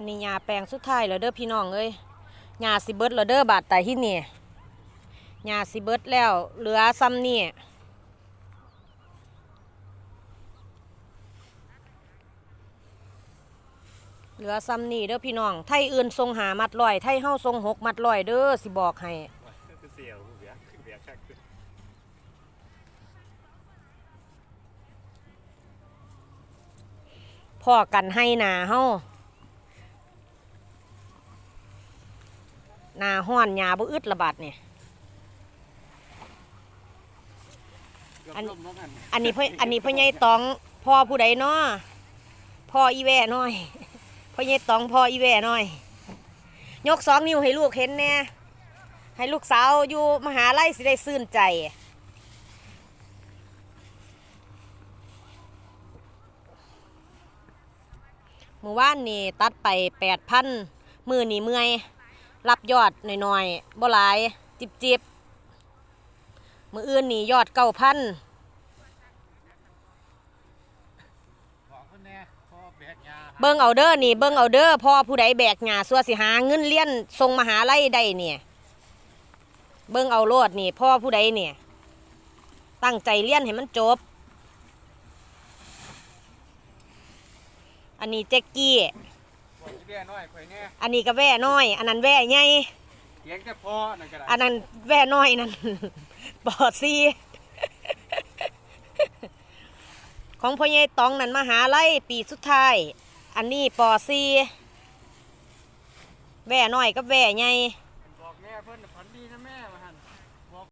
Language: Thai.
อันนี้ยาแปลงสุดท้ายแล้วเด้อพี่น้องเอ้ยยาสิเบิดแล้วเด้อบาดแต่ที่นี่ยาสิเบิร์ดแล้วเหลือซ้ำนี่เหลือซ้ำนี่เด้อพี่น้อง ไทยอื่นทรงหามัดลอย ไทยเฮ้าทรงหกมัดลอยเด้อสิบอกให้พ่อกันให้นาเฮ้า นาห้อนยาบ่อึดระบาดเนี่ยอันอันนี้พ่ออันนี้พ่อใหญ่ตองพ่อผู้ใดเนาะพ่ออีแว่น้อยพ่อใหญ่ตองพ่ออีแว่น้อย ยกสองนิ้วให้ลูกเห็นแน่ให้ลูกสาวอยู่มหาลัยสิได้ซื่นใจเมื่อวานนี่ตัดไปแปดพันมือนี่เมื่อย รับยอดหน่อยๆบ่หลายจิบจิบๆมืออื่นนี่ยอดเก้าพันบอกเพิ่นแน่พ่อแบกยาเบิ่งเอาเด้อนี่เบิ่งเอาเด้อพ่อผู้ใดแบกหญ้าสัวสิหาเงินเรียนส่งมหาลัยได้เนี่ยเบิ่งเอาโลดนี่พ่อผู้ใดเนี่ยตั้งใจเรียนให้มันจบ อันนี้แจ็กกี้บอกอี แบ่น้อยข่อยแน่อันนี้ก็แว่น้อย อันนั้นแว่ใหญ่เถียงแต่พ่อนั่นก็ได้อันนั้นแว่น้อยนั่นปอซีของพ่อใหญ่ตองนั่นมหาลัยปีสุดท้าย อันนี้ปอซีแว่น้อยกับแว่ใหญ่บอกแม่เพิ่นน่ะฝันดีนะแม่มาหา